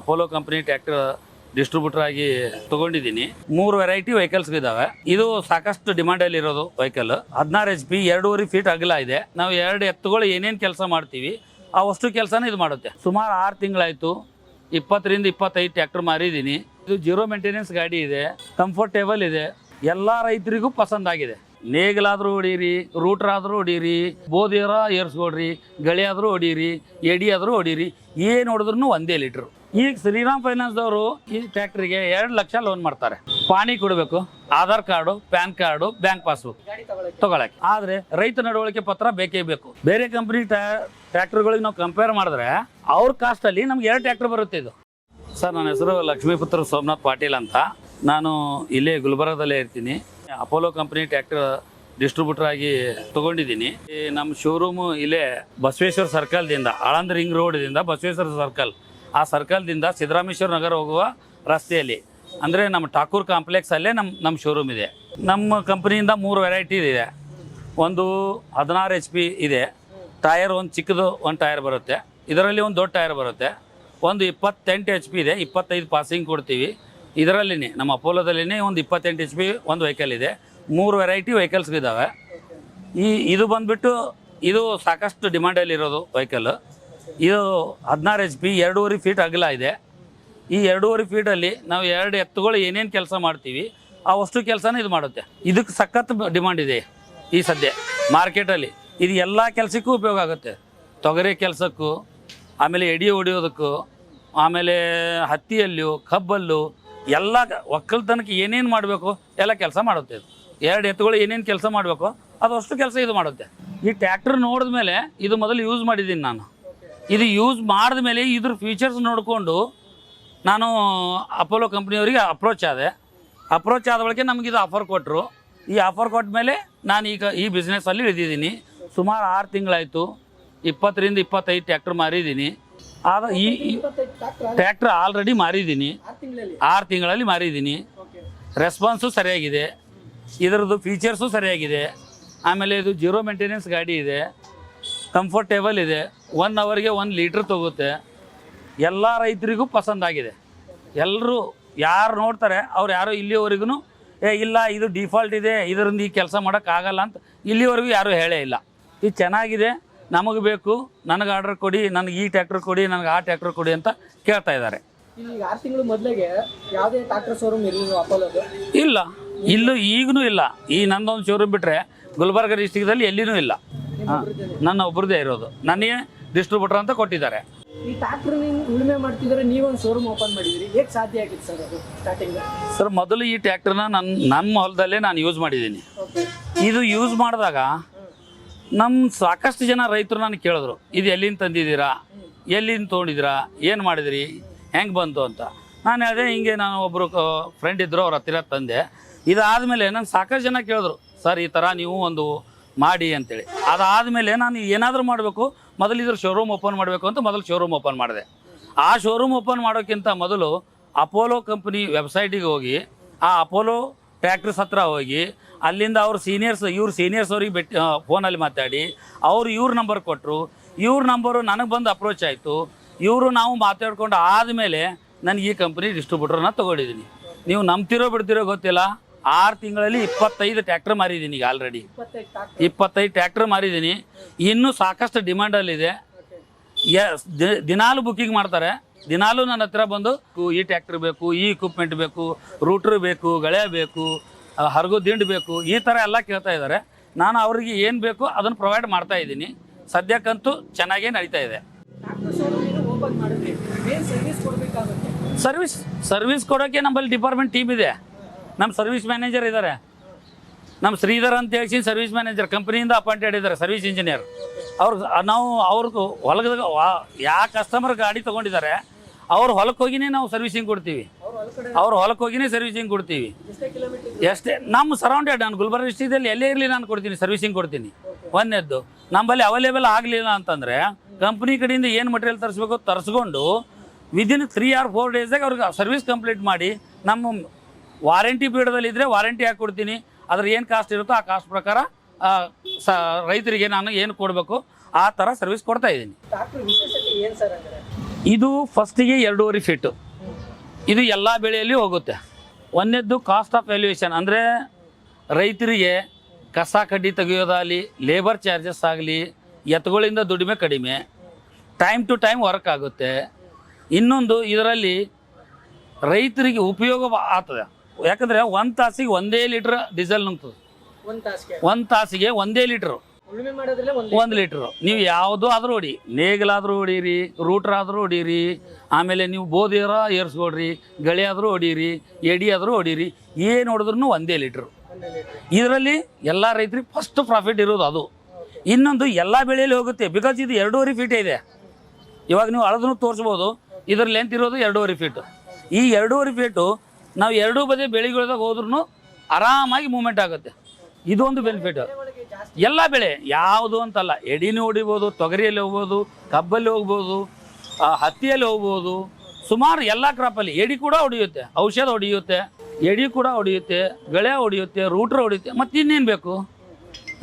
Apollo company tractor distributor ಆಗಿ ತಗೊಂಡಿದ್ದೀನಿ. ಮೂರು ವೆರೈಟಿ ವೆಹಿಕಲ್ಸ್ ಇದಾವೆ ಇದು ಸಾಕಷ್ಟು ಡಿಮಾಂಡ್ ಅಲ್ಲಿ ಇರೋದು ವೆಹಿಕಲ್ ಹದಿನಾರು ಎಚ್ ಪಿ ಎರಡೂವರೆ ಫೀಟ್ ಅಗಲ ಇದೆ. ನಾವು ಎರಡು ಎತ್ತುಗಳು ಏನೇನು ಕೆಲಸ ಮಾಡ್ತೀವಿ, ಆ ವಸ್ತು ಕೆಲಸನ ಇದು ಮಾಡುತ್ತೆ. ಸುಮಾರು ಆರು ತಿಂಗಳಾಯ್ತು. ಇಪ್ಪತ್ತರಿಂದ ಇಪ್ಪತ್ತೈದು ಟ್ರ್ಯಾಕ್ಟರ್ ಮಾರಿದ್ದೀನಿ. ಇದು ಜೀರೋ ಮೇಂಟೆನೆನ್ಸ್ ಗಾಡಿ ಇದೆ ಕಂಫರ್ಟೇಬಲ್ ಇದೆ. ಎಲ್ಲ ರೈತರಿಗೂ ಪಸಂದ್ ಆಗಿದೆ. ನೇಗಿಲಾದ್ರೂ ಹೊಡೀರಿ ರೂಟರ್ ಆದರೂ ಹೊಡೀರಿ ಬೋದಿಯರ ಏರ್ಸ್ಕೊಡ್ರಿ, ಗಳಿ ಆದರೂ ಹೊಡೀರಿ, ಎಡಿ ಆದರೂ ಹೊಡೀರಿ, ಏನು ಹೊಡೆದ್ರು ಒಂದೇ ಲೀಟ್ರು ಈಗ ಶ್ರೀರಾಮ್ ಫೈನಾನ್ಸ್ದವರು ಈ ಟ್ರ್ಯಾಕ್ಟರ್ಗೆ ಎರಡು ಲಕ್ಷ ಲೋನ್ ಮಾಡ್ತಾರೆ. ಪಾಣಿ ಕೊಡಬೇಕು, Aadhaar card, PAN card, bank passbook ತಗೊಳಕ್ಕೆ. ಆದ್ರೆ ರೈತ ನಡವಳಿಕೆ ಪತ್ರ ಬೇಕೇ ಬೇಕು. ಬೇರೆ ಕಂಪನಿ ಟ್ರ್ಯಾಕ್ಟರ್ಗಳಿಗೆ ನಾವು ಕಂಪೇರ್ ಮಾಡಿದ್ರೆ ಅವ್ರ ಕಾಸ್ಟಲ್ಲಿ ನಮ್ಗೆ ಎರಡು ಟ್ರ್ಯಾಕ್ಟರ್ ಬರುತ್ತೆ ಇದು. ಸರ್, ನನ್ನ ಹೆಸರು ಲಕ್ಷ್ಮೀಪುತ್ರ ಸೋಮನಾಥ್ ಪಾಟೀಲ್ ಅಂತ. ನಾನು ಇಲ್ಲೇ ಗುಲ್ಬರ್ಗದಲ್ಲೇ ಇರ್ತೀನಿ. ಅಪೋಲೋ ಕಂಪನಿ ಟ್ರ್ಯಾಕ್ಟರ್ ಡಿಸ್ಟ್ರಿಬ್ಯೂಟರ್ ಆಗಿ ತಗೊಂಡಿದ್ದೀನಿ. ನಮ್ಮ ಶೋರೂಮು ಇಲ್ಲೇ ಬಸವೇಶ್ವರ ಸರ್ಕಲ್ದಿಂದ ಆಳಂದ್ ರಿಂಗ್ ರೋಡ್ದಿಂದ ಬಸವೇಶ್ವರ ಸರ್ಕಲ್ ಆ ಸರ್ಕಲ್ದಿಂದ ಸಿದ್ದರಾಮೇಶ್ವರ ನಗರ ಹೋಗುವ ರಸ್ತೆಯಲ್ಲಿ. ಅಂದರೆ ನಮ್ಮ ಠಾಕೂರ್ ಕಾಂಪ್ಲೆಕ್ಸಲ್ಲೇ ನಮ್ಮ ನಮ್ಮ ಶೋರೂಮ್ ಇದೆ. ನಮ್ಮ ಕಂಪ್ನಿಯಿಂದ ಮೂರು ವೆರೈಟಿ ಇದೆ. ಒಂದು ಹದಿನಾರು ಎಚ್ ಪಿ ಇದೆ. ಟೈರ್ ಒಂದು ಚಿಕ್ಕದು, ಒಂದು ಟೈರ್ ಬರುತ್ತೆ. ಇದರಲ್ಲಿ ಒಂದು ದೊಡ್ಡ ಟೈರ್ ಬರುತ್ತೆ. ಒಂದು ಇಪ್ಪತ್ತೆಂಟು ಎಚ್ ಪಿ ಇದೆ. ಇಪ್ಪತ್ತೈದು ಪಾಸಿಂಗ್ ಕೊಡ್ತೀವಿ. ಇದರಲ್ಲಿನೇ, ನಮ್ಮ ಅಪೋಲೋದಲ್ಲಿನೇ ಒಂದು ಇಪ್ಪತ್ತೆಂಟು ಎಚ್ ಪಿ ಒಂದು ವೆಹಿಕಲ್ ಇದೆ. ಮೂರು ವೆರೈಟಿ ವೆಹಿಕಲ್ಸ್ಗಿದ್ದಾವೆ ಈ, ಇದು ಬಂದುಬಿಟ್ಟು ಇದು ಸಾಕಷ್ಟು ಡಿಮ್ಯಾಂಡಲ್ಲಿರೋದು ವೆಹಿಕಲ್ ಇದು ಹದಿನಾರು ಎಚ್ ಪಿ ಎರಡೂವರೆ ಫೀಟ್ ಅಗಲ ಇದೆ. ಈ ಎರಡೂವರೆ ಫೀಟಲ್ಲಿ ನಾವು ಎರಡು ಎತ್ತುಗಳು ಏನೇನು ಕೆಲಸ ಮಾಡ್ತೀವಿ, ಆ ವಸ್ತು ಕೆಲಸನ ಇದು ಮಾಡುತ್ತೆ. ಇದಕ್ಕೆ ಸಖತ್ ಡಿಮಾಂಡ್ ಇದೆ ಈ ಸದ್ಯ ಮಾರ್ಕೆಟಲ್ಲಿ ಇದು ಎಲ್ಲ ಕೆಲಸಕ್ಕೂ ಉಪಯೋಗ ಆಗುತ್ತೆ. ತೊಗರಿ ಕೆಲಸಕ್ಕೂ, ಆಮೇಲೆ ಎಡಿ ಹೊಡಿಯೋದಕ್ಕೂ, ಆಮೇಲೆ ಹತ್ತಿಯಲ್ಲೂ, ಕಬ್ಬಲ್ಲೂ, ಎಲ್ಲ ಒಕ್ಕಲ್ತನಕ್ಕೆ ಏನೇನು ಮಾಡಬೇಕು, ಎಲ್ಲ ಕೆಲಸ ಮಾಡುತ್ತೆ ಇದು. ಎರಡು ಎತ್ತುಗಳು ಏನೇನು ಕೆಲಸ ಮಾಡಬೇಕು, ಅದು ಅಷ್ಟು ಕೆಲಸ ಇದು ಮಾಡುತ್ತೆ. ಈ ಟ್ಯಾಕ್ಟ್ರ್ ನೋಡಿದ ಮೇಲೆ ಇದು ಮೊದಲು ಯೂಸ್ ಮಾಡಿದ್ದೀನಿ ನಾನು. ಇದು ಯೂಸ್ ಮಾಡಿದ ಮೇಲೆ ಇದ್ರ ಫೀಚರ್ಸ್ ನೋಡಿಕೊಂಡು ನಾನು ಅಪೋಲೋ ಕಂಪ್ನಿಯವರಿಗೆ ಅಪ್ರೋಚ್ ಆದೆ. ಅಪ್ರೋಚ್ ಆದ ಬಳಿಕ ನಮಗೆ ಇದು ಆಫರ್ ಕೊಟ್ಟರು ಈ ಆಫರ್ ಕೊಟ್ಟ ಮೇಲೆ ನಾನು ಈಗ ಈ ಬಿಸ್ನೆಸ್ಸಲ್ಲಿ ಇಳಿದಿದ್ದೀನಿ. ಸುಮಾರು ಆರು ತಿಂಗಳಾಯಿತು. ಇಪ್ಪತ್ತರಿಂದ ಇಪ್ಪತ್ತೈದು ಟ್ಯಾಕ್ಟರ್ ಮಾರಿದ್ದೀನಿ. ಆದ ಈ ಟ್ಯಾಕ್ಟರ್ ಆಲ್ರೆಡಿ ಮಾರಿದ್ದೀನಿ. ಆರು ತಿಂಗಳಲ್ಲಿ ಮಾರಿದ್ದೀನಿ. ರೆಸ್ಪಾನ್ಸು ಸರಿಯಾಗಿದೆ. ಇದರದ್ದು ಫೀಚರ್ಸು ಸರಿಯಾಗಿದೆ. ಆಮೇಲೆ ಇದು ಜೀರೋ ಮೇಂಟೆನೆನ್ಸ್ ಗಾಡಿ ಇದೆ. ಕಂಫರ್ಟೇಬಲ್ ಇದೆ. ಒನ್ ಅವರ್ಗೆ ಒಂದು ಲೀಟ್ರ್ ತಗುತ್ತೆ. ಎಲ್ಲ ರೈತರಿಗೂ ಪಸಂದಾಗಿದೆ ಎಲ್ಲರೂ ಯಾರು ನೋಡ್ತಾರೆ ಅವ್ರು ಯಾರು ಇಲ್ಲಿವರೆಗೂ ಏ ಇಲ್ಲ ಇದು ಡಿಫಾಲ್ಟ್ ಇದೆ ಇದರಿಂದ ಈ ಕೆಲಸ ಮಾಡೋಕ್ಕಾಗಲ್ಲ ಅಂತ ಇಲ್ಲಿವರೆಗೂ ಯಾರೂ ಹೇಳೇ ಇಲ್ಲ. ಇದು ಚೆನ್ನಾಗಿದೆ ನಮಗೆ ಬೇಕು ನನಗೆ ಆರ್ಡರ್ ಕೊಡಿ ನನಗೆ ಈ ಟ್ಯಾಕ್ಟರ್ ಕೊಡಿ ನನಗೆ ಆ ಟ್ಯಾಕ್ಟರ್ ಕೊಡಿ ಅಂತ ಕೇಳ್ತಾ ಇದ್ದಾರೆ. ಇಲ್ಲ ಇಲ್ಲೂ. ಈಗಲೂ ಇಲ್ಲ. ಈ ನಂದೊಂದು ಶೋರೂಮ್ ಬಿಟ್ಟರೆ ಗುಲ್ಬರ್ಗ ಡಿಸ್ಟಿಕ್ದಲ್ಲಿ ಎಲ್ಲಿನೂ ಇಲ್ಲ. ನನ್ನ ಒಬ್ರದ್ದೇ ಇರೋದು. ನನಗೆ ಡಿಸ್ಟ್ರಿಬ್ಯೂಟರ್ ಅಂತ ಕೊಟ್ಟಿದ್ದಾರೆ. ಈ ಟ್ರಾಕ್ಟರ್ ನೀವು ಉಳುಮೆ ಮಾಡ್ತಿದ್ರೆ ನೀವೊಂದು ಶೋರೂಮ್ ಓಪನ್ ಮಾಡಿದಿರಿ ಹೇಗೆ ಸಾಧ್ಯ ಆಗಿತ್ತು ಸರ್ ಅದು ಸ್ಟಾರ್ಟಿಂಗ್ ಸರ್ ಮೊದಲು ಈ ಟ್ರ್ಯಾಕ್ಟರ್ನ ನನ್ನ ನಮ್ಮ ಹೊಲದಲ್ಲೇ ನಾನು ಯೂಸ್ ಮಾಡಿದ್ದೀನಿ. ಇದು ಯೂಸ್ ಮಾಡಿದಾಗ ನಮ್ಮ ಸಾಕಷ್ಟು ಜನ ರೈತರು ನಾನು ಕೇಳಿದ್ರು ಇದು ಎಲ್ಲಿಂದ ತಂದಿದ್ದೀರಾ? ಎಲ್ಲಿಂದ ತೊಗೊಂಡಿದ್ದೀರಾ? ಏನು ಮಾಡಿದಿರಿ? ಹೆಂಗೆ ಬಂತು ಅಂತ? ನಾನು ಹೇಳಿದೆ ಹಿಂಗೆ ನಾನು ಒಬ್ಬರು ಫ್ರೆಂಡ್ ಇದ್ದರು ಅವ್ರ ಹತ್ತಿರ ತಂದೆ. ಇದಾದಮೇಲೆ ನಾನು ಸಾಕಷ್ಟು ಜನ ಕೇಳಿದ್ರು ಸರ್ ಈ ಥರ ನೀವು ಒಂದು ಮಾಡಿ ಅಂತೇಳಿ. ಅದಾದಮೇಲೆ ನಾನು ಏನಾದರೂ ಮಾಡಬೇಕು, ಮೊದಲು ಇದ್ರ ಶೋರೂಮ್ ಓಪನ್ ಮಾಡಬೇಕು ಅಂತ ಮೊದಲು ಶೋರೂಮ್ ಓಪನ್ ಮಾಡಿದೆ. ಆ ಶೋರೂಮ್ ಓಪನ್ ಮಾಡೋಕ್ಕಿಂತ ಮೊದಲು ಅಪೋಲೋ ಕಂಪ್ನಿ ವೆಬ್ಸೈಟಿಗೆ ಹೋಗಿ, ಆ ಅಪೋಲೋ ಟ್ಯಾಕ್ಟ್ರಸ್ ಹತ್ರ ಹೋಗಿ, ಅಲ್ಲಿಂದ ಅವ್ರ ಸೀನಿಯರ್ಸ್ ಇವ್ರ ಸೀನಿಯರ್ಸ್ ಅವ್ರಿಗೆ ಭೇಟಿ ಫೋನಲ್ಲಿ ಮಾತಾಡಿ, ಅವರು ಇವ್ರ ನಂಬರ್ ಕೊಟ್ಟರು ಇವ್ರ ನಂಬರು ನನಗೆ ಬಂದು ಅಪ್ರೋಚ್ ಆಯಿತು. ಇವರು ನಾವು ಮಾತಾಡ್ಕೊಂಡು ಆದಮೇಲೆ ನನಗೆ ಈ ಕಂಪ್ನಿ ಡಿಸ್ಟ್ರಿಬ್ಯೂಟರ್ನ ತೊಗೊಂಡಿದ್ದೀನಿ ನೀವು ನಂಬ್ತಿರೋ ಬಿಡ್ತಿರೋ ಗೊತ್ತಿಲ್ಲ. ಆರು ತಿಂಗಳಲ್ಲಿ ಇಪ್ಪತ್ತೈದು ಟ್ರ್ಯಾಕ್ಟರ್ ಮಾರಿದ್ದೀನಿ ಈಗ ಆಲ್ರೆಡಿ ಇಪ್ಪತ್ತೈದು ಟ್ರ್ಯಾಕ್ಟರ್ ಮಾರಿದ್ದೀನಿ. ಇನ್ನೂ ಸಾಕಷ್ಟು ಡಿಮ್ಯಾಂಡಲ್ಲಿದೆ ದಿನಾಲು ಬುಕ್ಕಿಂಗ್ ಮಾಡ್ತಾರೆ. ದಿನಾಲು ನನ್ನ ಹತ್ರ ಬಂದು ಈ ಟ್ಯಾಕ್ಟ್ರ್ ಬೇಕು ಈ ಇಕ್ವಿಪ್ಮೆಂಟ್ ಬೇಕು ರೂಟ್ರ್ ಬೇಕು ಗಳೆ ಬೇಕು ಹರಗು ದಿಂಡು ಬೇಕು ಈ ಥರ ಎಲ್ಲ ಕೇಳ್ತಾ ಇದ್ದಾರೆ. ನಾನು ಅವರಿಗೆ ಏನು ಬೇಕು ಅದನ್ನು ಪ್ರೊವೈಡ್ ಮಾಡ್ತಾ ಇದ್ದೀನಿ. ಸದ್ಯಕ್ಕಂತೂ ಚೆನ್ನಾಗೇ ನಡೀತಾ ಇದೆ. ಸರ್ವಿಸ್ ಸರ್ವಿಸ್ ಕೊಡೋಕ್ಕೆ ನಮ್ಮಲ್ಲಿ ಡಿಪಾರ್ಟ್ಮೆಂಟ್ ಟೀಮ್ ಇದೆ. ನಮ್ಮ ಸರ್ವಿಸ್ ಮ್ಯಾನೇಜರ್ ಇದ್ದಾರೆ ನಮ್ಮ ಶ್ರೀಧರ್ ಅಂತ ಹೇಳಿ ಸರ್ವಿಸ್ ಮ್ಯಾನೇಜರ್ ಕಂಪ್ನಿಯಿಂದ ಅಪಾಯಿಂಟೆಡ್ ಇದ್ದಾರೆ ಸರ್ವಿಸ್ ಇಂಜಿನಿಯರ್ ಅವ್ರು, ನಾವು ಅವ್ರದ್ದು ಹೊಲದ ಯಾವ ಕಸ್ಟಮರ್ ಗಾಡಿ ತೊಗೊಂಡಿದ್ದಾರೆ ಅವ್ರ ಹೊಲಕ್ಕೆ ಹೋಗಿನೇ ನಾವು ಸರ್ವಿಸಿಂಗ್ ಕೊಡ್ತೀವಿ. ಅವ್ರು ಹೊಲಕ್ಕೆ ಹೋಗಿನೇ ಸರ್ವಿಸಿಂಗ್ ಕೊಡ್ತೀವಿ. ಎಷ್ಟೇ ನಮ್ಮ ಸರೌಂಡೆಡ್ ನಾನು ಗುಲ್ಬರ್ಗ ಡಿಸ್ಟಿಕ್ದಲ್ಲಿ ಎಲ್ಲೇ ಇರಲಿ ನಾನು ಕೊಡ್ತೀನಿ ಸರ್ವಿಸಿಂಗ್ ಕೊಡ್ತೀನಿ. ಒಂದನೇದ್ದು. ನಮ್ಮಲ್ಲಿ ಅವೈಲೇಬಲ್ ಆಗಲಿಲ್ಲ ಅಂತಂದರೆ ಕಂಪ್ನಿ ಕಡೆಯಿಂದ ಏನು ಮಟೀರಿಯಲ್ ತರಿಸ್ಬೇಕು ತರಿಸ್ಕೊಂಡು ವಿದಿನ್ ತ್ರೀ ಆರ್ ಫೋರ್ ಡೇಸ್ದಾಗ ಅವ್ರಿಗೆ ಸರ್ವಿಸ್ ಕಂಪ್ಲೀಟ್ ಮಾಡಿ ನಮ್ಮ ವಾರಂಟಿ ಪೀರಿಯಡಲ್ಲಿ ಇದ್ದರೆ ವಾರಂಟಿ ಹಾಕಿ ಕೊಡ್ತೀನಿ ಅದ್ರ ಏನು ಕಾಸ್ಟ್ ಇರುತ್ತೋ ಆ ಕಾಸ್ಟ್ ಪ್ರಕಾರ ಸ ರೈತರಿಗೆ ನಾನು ಏನು ಕೊಡಬೇಕು ಆ ಥರ ಸರ್ವಿಸ್ ಕೊಡ್ತಾ ಇದ್ದೀನಿ. ಇದು ಫಸ್ಟಿಗೆ ಎರಡೂವರೆ ಫೀಟು ಇದು ಎಲ್ಲ ಬೆಳೆಯಲ್ಲಿ ಹೋಗುತ್ತೆ. ಒಂದನೇದ್ದು ಕಾಸ್ಟ್ ಆಫ್ ವ್ಯಾಲ್ಯೂಯೇಷನ್ ಅಂದರೆ ರೈತರಿಗೆ ಕಸ ಕಡ್ಡಿ ತೆಗೆಯೋದಾಗಲಿ ಲೇಬರ್ ಚಾರ್ಜಸ್ ಆಗಲಿ ಎತ್ತುಗಳಿಂದ ದುಡಿಮೆ ಕಡಿಮೆ ಟೈಮ್ ಟು ಟೈಮ್ ವರ್ಕ್ ಆಗುತ್ತೆ. ಇನ್ನೊಂದು ಇದರಲ್ಲಿ ರೈತರಿಗೆ ಉಪಯೋಗ ಆಗ್ತದೆ ಯಾಕಂದರೆ ಒಂದು ತಾಸಿಗೆ ಒಂದೇ ಲೀಟ್ರ್ ಡೀಸೆಲ್ ನುಂಗ್ತದೆ. ಒಂದ್ ತಾಸಿಗೆ? ಒಂದು ತಾಸಿಗೆ ಒಂದೇ ಲೀಟ್ರು. ಉಳುಮೆ ಮಾಡೋದ್ರಲ್ಲೇ ಒಂದ್ ಒಂದು ಲೀಟ್ರು. ನೀವು ಯಾವ್ದು ಆದರೂ ಹೊಡಿ ನೇಗಿಲಾದರೂ ಹೊಡೀರಿ ರೂಟ್ರ್ ಆದರೂ ಹೊಡೀರಿ ಆಮೇಲೆ ನೀವು ಬೋಧಿರ ಏರ್ಸ್ಕೊಡ್ರಿ ಗಳಿ ಆದರೂ ಹೊಡೀರಿ ಎಡಿ ಆದರೂ ಹೊಡೀರಿ ಏನು ಹೊಡೆದ್ರೂ ಒಂದೇ ಲೀಟ್ರು. ಲೀಟರ್. ಇದರಲ್ಲಿ ಎಲ್ಲ ರೈತರಿಗೆ ಫಸ್ಟ್ ಪ್ರಾಫಿಟ್ ಇರೋದು ಅದು. ಇನ್ನೊಂದು ಎಲ್ಲ ಬೆಳೆಯಲ್ಲಿ ಹೋಗುತ್ತೆ. ಬಿಕಾಸ್ ಇದು ಎರಡೂವರೆ ಫೀಟ್ ಇದೆ. ಇವಾಗ ನೀವು ಅಳದನ್ನು ತೋರಿಸ್ಬೋದು. ಇದ್ರ ಲೆಂತ್ ಇರೋದು ಎರಡೂವರೆ ಫೀಟ್ ಈ ಎರಡೂವರೆ ಫೀಟು ನಾವು ಎರಡೂ ಬದಿ ಬೆಳೆಗಳದಾಗ ಹೋದ್ರೂ ಆರಾಮಾಗಿ ಮೂಮೆಂಟ್ ಆಗುತ್ತೆ. ಇದೊಂದು ಬೆನಿಫಿಟ್ ಎಲ್ಲ ಬೆಳೆ, ಯಾವುದು ಅಂತಲ್ಲ, ಎಡಿನೂ ಹೊಡಿಬೋದು, ತೊಗರಿಯಲ್ಲಿ ಹೋಗ್ಬೋದು, ಕಬ್ಬಲ್ಲಿ ಹೋಗ್ಬೋದು ಹತ್ತಿಯಲ್ಲಿ ಹೋಗ್ಬೋದು. ಸುಮಾರು ಎಲ್ಲ ಕ್ರಾಪಲ್ಲಿ ಎಡಿ ಕೂಡ ಹೊಡೆಯುತ್ತೆ, ಔಷಧ ಹೊಡೆಯುತ್ತೆ, ಎಡಿ ಕೂಡ ಹೊಡೆಯುತ್ತೆ, ಗಳೆ ಹೊಡೆಯುತ್ತೆ ರೂಟ್ರ್ ಹೊಡೆಯುತ್ತೆ, ಮತ್ತು ಇನ್ನೇನು ಬೇಕು?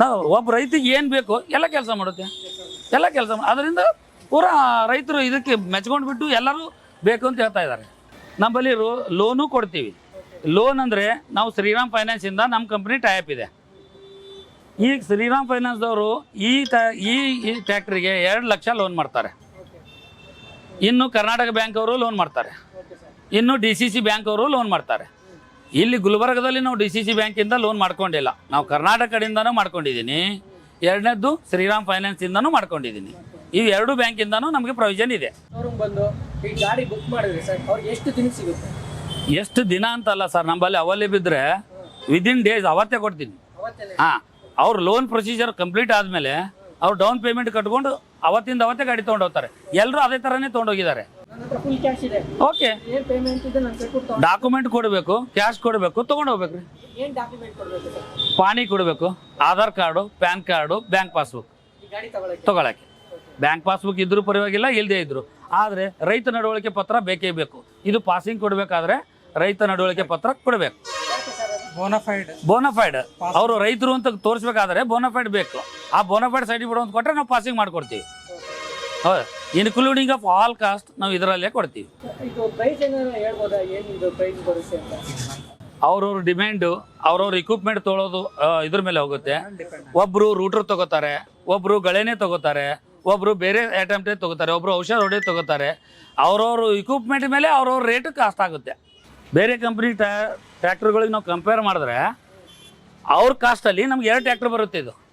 ನಾವು ಒಬ್ಬ ರೈತಿಗೆ ಏನು ಬೇಕು ಎಲ್ಲ ಕೆಲಸ ಮಾಡುತ್ತೆ. ಎಲ್ಲ ಕೆಲಸ ಅದರಿಂದ ಪೂರಾ ರೈತರು ಇದಕ್ಕೆ ಮೆಚ್ಕೊಂಡು ಬಿಟ್ಟು ಎಲ್ಲರೂ ಬೇಕು ಅಂತ ಹೇಳ್ತಾ ಇದ್ದಾರೆ. ನಮ್ಮಲ್ಲಿ ಲೋನು ಕೊಡ್ತೀವಿ. ಲೋನ್ ಅಂದರೆ ನಾವು ಶ್ರೀರಾಮ್ ಫೈನಾನ್ಸಿಂದ ನಮ್ಮ ಕಂಪ್ನಿ ಟೈಪ್ ಇದೆ. ಈಗ ಶ್ರೀರಾಮ್ ಫೈನಾನ್ಸ್ದವರು ಈ ಈ ಟ್ಯಾಕ್ಟ್ರಿಗೆ ಎರಡು ಲಕ್ಷ ಲೋನ್ ಮಾಡ್ತಾರೆ. ಇನ್ನು ಕರ್ನಾಟಕ ಬ್ಯಾಂಕ್ ಅವರು ಲೋನ್ ಮಾಡ್ತಾರೆ. ಇನ್ನು ಡಿ ಸಿ ಸಿ ಬ್ಯಾಂಕ್ ಅವರು ಲೋನ್ ಮಾಡ್ತಾರೆ. ಇಲ್ಲಿ ಗುಲ್ಬರ್ಗದಲ್ಲಿ ನಾವು ಡಿ ಸಿ ಸಿ ಬ್ಯಾಂಕಿಂದ ಲೋನ್ ಮಾಡ್ಕೊಂಡಿಲ್ಲ. ನಾವು ಕರ್ನಾಟಕ ಮಾಡ್ಕೊಂಡಿದ್ದೀನಿ ಎರಡನೇದ್ದು ಶ್ರೀರಾಮ್ ಫೈನಾನ್ಸಿಂದನೂ ಮಾಡ್ಕೊಂಡಿದ್ದೀನಿ ಈ ಎರಡು ಬ್ಯಾಂಕಿಂದನೂ ನಮಗೆ ಪ್ರೊವಿಷನ್ ಇದೆ. ಈ ಗಾಡಿ ಬುಕ್ ಮಾಡಿದ್ರೆ ಸರ್ ಅವ್ರಿಗೆ ಎಷ್ಟು ದಿನ ಸಿಗುತ್ತೆ? ಎಷ್ಟು ದಿನ ಅಂತಲ್ಲ ಸರ್ ನಮ್ಮಲ್ಲಿ ಅವೈಲೇಬಲ್ ವಿದಿನ್ ಡೇಸ್ ಅವತ್ತೇ ಕೊಡ್ತೀನಿ. ಹಾಂ ಅವ್ರ ಲೋನ್ ಪ್ರೊಸೀಜರ್ ಕಂಪ್ಲೀಟ್ ಆದಮೇಲೆ ಅವ್ರು ಡೌನ್ ಪೇಮೆಂಟ್ ಕಟ್ಕೊಂಡು ಅವತ್ತಿಂದ ಅವತ್ತೇ ಗಾಡಿ ತೊಗೊಂಡೋಗ್ತಾರೆ ಎಲ್ಲರೂ ಅದೇ ಥರನೇ ತೊಗೊಂಡೋಗಿದ್ದಾರೆ ಓಕೆ ಡಾಕ್ಯುಮೆಂಟ್ ಕೊಡಬೇಕು ಕ್ಯಾಶ್ ಕೊಡಬೇಕು ತೊಗೊಂಡು ಹೋಗ್ಬೇಕು ಪಾಣಿ ಕೊಡಬೇಕು Aadhaar card PAN card bank passbook. ತೊಗೊಳಕ್ಕೆ? ಬ್ಯಾಂಕ್ ಪಾಸ್ಬುಕ್ ಇದ್ರೂ ಪರವಾಗಿಲ್ಲ ಇಲ್ಲದೇ ಇದ್ರು. ಆದರೆ ರೈತ ನಡವಳಿಕೆ ಪತ್ರ ಬೇಕೇ ಬೇಕು. ಇದು ಪಾಸಿಂಗ್ ಕೊಡಬೇಕಾದ್ರೆ ರೈತ ನಡವಳಿಕೆ ಪತ್ರ ಕೊಡಬೇಕು. ಬೋನಫೈಡ್ ಬೋನಫೈಡ್ ಅವರು ರೈತರು ಅಂತ ತೋರಿಸ್ಬೇಕಾದ್ರೆ ಬೋನಫೈಡ್ ಬೇಕು. ಆ ಬೋನಫೈಡ್ ಸರ್ಟಿಫಿಕೇಟ್ ಅಂತ ಕೊಟ್ಟರೆ ನಾವು ಪಾಸಿಂಗ್ ಮಾಡ್ಕೊಡ್ತೀವಿ. ಹೌದು. ಇನ್ಕ್ಲೂಡಿಂಗ್ ಆಫ್ ಆಲ್ ಕಾಸ್ಟ್ ನಾವು ಇದರಲ್ಲೇ ಕೊಡ್ತೀವಿ. ಇದು ಪ್ರೈಸ್ ಏನಾದ್ರು ಹೇಳ್ಬೋದಾ? ಏನ್ ಇದು ಪ್ರೈಸ್ ಬರುತ್ತೆ ಅಂತ? ಅವ್ರವ್ರ ಡಿಮ್ಯಾಂಡು ಅವ್ರವ್ರ ಇಕ್ವಿಪ್ಮೆಂಟ್ ತೊಗೊಳೋದು ಇದ್ರ ಮೇಲೆ ಹೋಗುತ್ತೆ. ಒಬ್ರು ರೂಟರ್ ತಗೋತಾರೆ ಒಬ್ರು ಗಳೇನೆ ತಗೋತಾರೆ ಒಬ್ರು ಬೇರೆ ಐಟಮ್ಟೇ ತಗೋತಾರೆ, ಒಬ್ರು ಔಷಧ ಹೊಡೆ ತಗೋತಾರೆ. ಅವ್ರವ್ರ ಇಕ್ವಿಪ್ಮೆಂಟ್ ಮೇಲೆ ಅವ್ರವ್ರ ರೇಟ್ ಕಾಸ್ಟ್ ಆಗುತ್ತೆ. ಬೇರೆ ಕಂಪ್ನಿ ಟ್ರ್ಯಾಕ್ಟರ್ಗಳಿಗೆ ನಾವು ಕಂಪೇರ್ ಮಾಡಿದ್ರೆ, ಅವ್ರ ಕಾಸ್ಟಲ್ಲಿ ನಮ್ಗೆ ಎರಡು ಟ್ಯಾಕ್ಟ್ರ್ ಬರುತ್ತೆ ಇದು.